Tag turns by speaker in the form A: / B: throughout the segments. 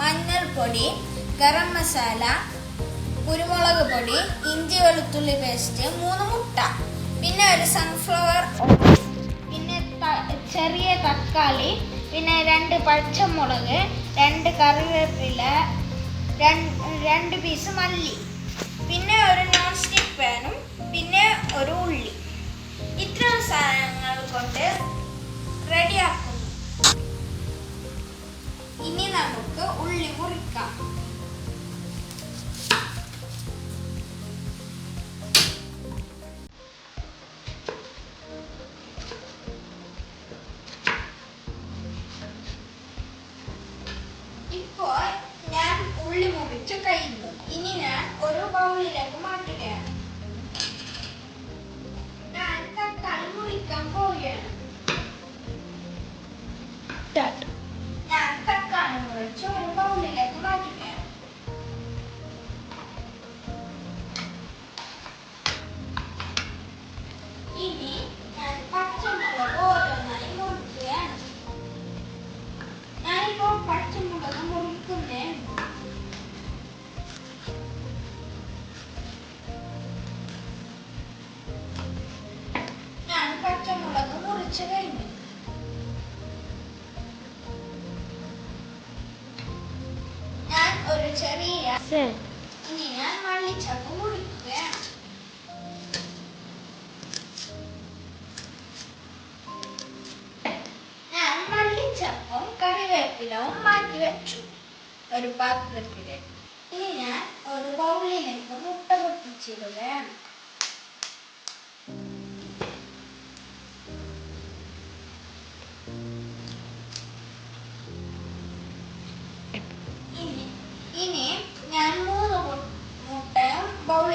A: മഞ്ഞൾപ്പൊടി ഗരം മസാല കുരുമുളക് പൊടി ഇഞ്ചി വെളുത്തുള്ളി പേസ്റ്റ് മൂന്ന് മുട്ട. പിന്നെ ഒരു സൺഫ്ലവർ പിന്നെ ചെറിയ തക്കാളി പിന്നെ രണ്ട് പച്ചമുളക് രണ്ട് കറിവേപ്പില രണ്ട് പീസ് മല്ലി. പിന്നെ ഒരു നോൺ സ്റ്റിക്ക് പാനും പിന്നെ ഒരു ഉള്ളി. ഉള്ളി മുറിക്കാം ചെറിയ ഇനി ഞാൻ മല്ലിച്ചപ്പ് മുറിക്കുകയാണ് ഞാൻ മല്ലിച്ചപ്പും കറിവേപ്പിലവും മാറ്റി വെച്ചു. ഒരു പാത്രത്തിലേക്ക് ഇനി ഞാൻ ഒരു ബൗളിലേക്ക് മുട്ട പൊട്ടിച്ചിടുകയാണ്.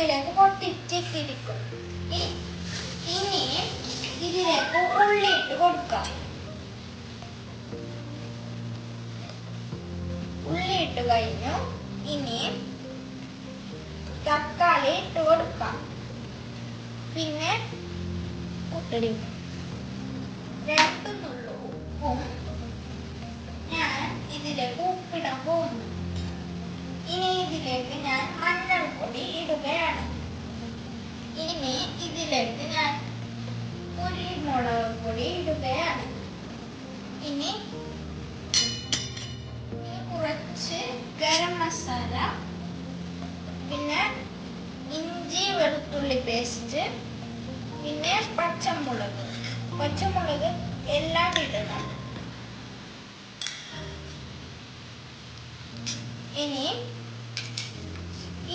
A: മുട്ടയും ബൗളിലേക്ക് പൊട്ടിച്ചിട്ടിരിക്കും. ഇ- ഇനി ഇതിലേക്ക് ഉള്ളിട്ട് കൊടുക്കാം. ഉള്ളി ഇട്ട് കഴിഞ്ഞു. ഇനി തക്കാളി ഇട്ട് കൊടുക്കാം. പിന്നെ രണ്ട് നുള്ളു ഉപ്പും. ഞാൻ ഇതിലേക്ക് ഉപ്പിടാൻ പോകുന്നു. ഇനി ഇതിലേക്ക് ഞാൻ മഞ്ഞൾപ്പൊടി ഇടുകയാണ്. ഇനി ഇതിലേക്ക് ഞാൻ കുരുമുളക് പൊടി ഇടുകയാണ്. ഇനി കുറച്ച് ഗരം മസാല പിന്നെ ഇഞ്ചി വെളുത്തുള്ളി പേസ്റ്റ് പിന്നെ പച്ചമുളക്. പച്ചമുളക് എല്ലാം ഇടണം.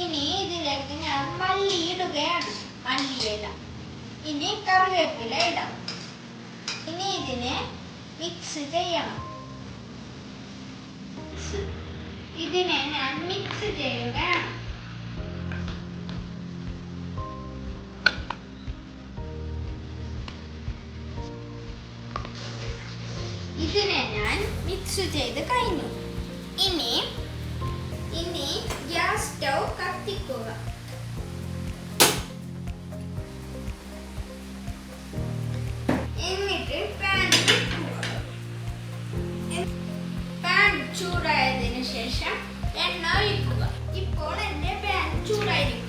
A: ഇനി ഇതിലേക്ക് ഞാൻ മല്ലി ഇടുകയാണ് മല്ലിയില ഇനി കറിവേപ്പില ഇടാം. ഇനി ഇതിനെ മിക്സ് ചെയ്യണം. ഇതിനെ ഞാൻ മിക്സ് ചെയ്യുകയാണ് ഇതിനെ ഞാൻ മിക്സ് ചെയ്ത് കഴിഞ്ഞു. ഇനി ഇനി ഗ്യാസ് സ്റ്റൗ കത്തിക്കുക. ചൂടായതിനു ശേഷം എണ്ണ ഒഴിക്കുക. ഇപ്പോൾ എന്റെ പാൻ ചൂടായിരിക്കുന്നു.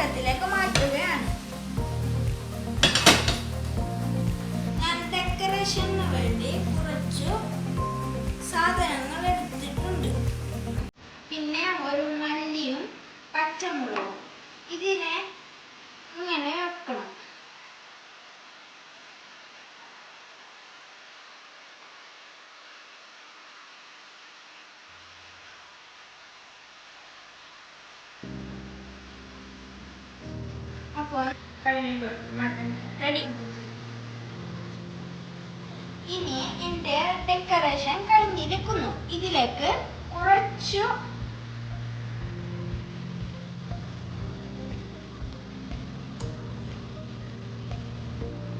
A: പാത്രത്തിലേക്ക് മാറ്റുകയാണ്. ഞാൻ ഡെക്കറേഷന് വേണ്ടി കുറച്ചു സാധനങ്ങൾ എടുത്തിട്ടുണ്ട്. പിന്നെ ഒരു മല്ലിയും പച്ചമുളകും. ഇതിനെ റെഡി ഇനി എന്റെ ഡെക്കറേഷൻ കഴിഞ്ഞിരിക്കുന്നു. ഇതിലേക്ക് കുറച്ചു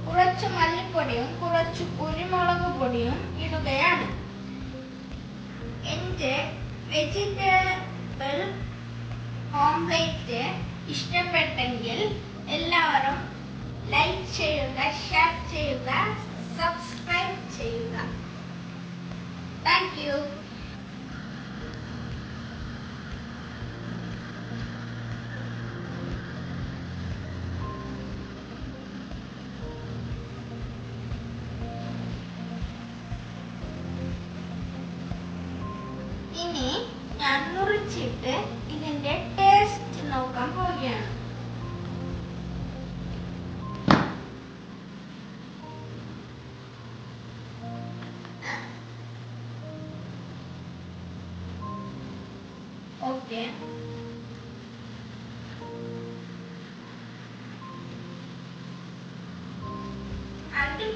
A: കുറച്ച് മല്ലിപ്പൊടിയും കുറച്ച് കുരുമുളക് പൊടിയും ഇടുകയാണ്. എന്റെ vegetable omelette ചെയ്യുക സബ്സ്ക്രൈബ് ചെയ്യുക താങ്ക് യു ഇനി ഞാൻ മുറിച്ചിട്ട് ഇതിന്റെ ടേസ്റ്റ് നോക്കാൻ പോവുകയാണ് Okay. I'll be